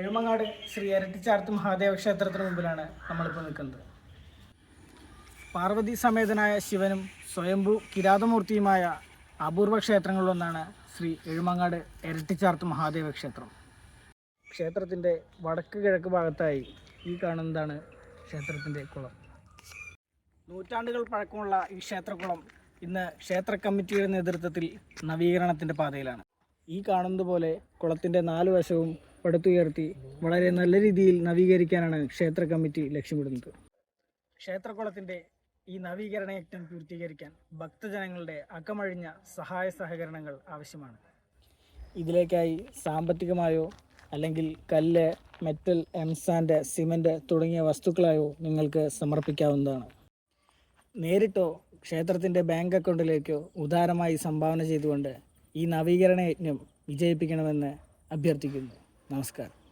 എഴുമങ്ങാട് ശ്രീ ഇരട്ടിച്ചാർത്ത് മഹാദേവ ക്ഷേത്രത്തിന് മുമ്പിലാണ് നമ്മളിപ്പോൾ നിൽക്കുന്നത്. പാർവതി സമേതനായ ശിവനും സ്വയംഭു കിരാതമൂർത്തിയുമായ അപൂർവ ക്ഷേത്രങ്ങളിലൊന്നാണ് ശ്രീ എഴുമങ്ങാട് ഇരട്ടിച്ചാർത്ത് മഹാദേവ ക്ഷേത്രം. ക്ഷേത്രത്തിന്റെ വടക്ക് കിഴക്ക് ഭാഗത്തായി ഈ കാണുന്നതാണ് ക്ഷേത്രത്തിന്റെ കുളം. നൂറ്റാണ്ടുകൾ പഴക്കമുള്ള ഈ ക്ഷേത്രക്കുളം ഇന്ന് ക്ഷേത്ര കമ്മിറ്റിയുടെ നേതൃത്വത്തിൽ നവീകരണത്തിന്റെ പാതയിലാണ്. ഈ കാണുന്നതുപോലെ കുളത്തിന്റെ നാല് വശവും പടുത്തുയർത്തി വളരെ നല്ല രീതിയിൽ നവീകരിക്കാനാണ് ക്ഷേത്ര കമ്മിറ്റി ലക്ഷ്യമിടുന്നത്. ക്ഷേത്രകുളത്തിന്റെ ഈ നവീകരണ യജ്ഞം പൂർത്തീകരിക്കാൻ ഭക്തജനങ്ങളുടെ അക്കമഴിഞ്ഞ സഹായ സഹകരണങ്ങൾ ആവശ്യമാണ്. ഇതിലേക്കായി സാമ്പത്തികമായോ അല്ലെങ്കിൽ കല്ല് മെറ്റൽ എംസാൻഡ് സിമന്റ് തുടങ്ങിയ വസ്തുക്കളായോ നിങ്ങൾക്ക് സമർപ്പിക്കാവുന്നതാണ്. നേരിട്ടോ ക്ഷേത്രത്തിന്റെ ബാങ്ക് അക്കൗണ്ടിലേക്കോ ഉദാരമായി സംഭാവന ചെയ്തുകൊണ്ട് ഈ നവീകരണ യജ്ഞം വിജയിപ്പിക്കണമെന്ന് അഭ്യർത്ഥിക്കുന്നു. నమస్కారం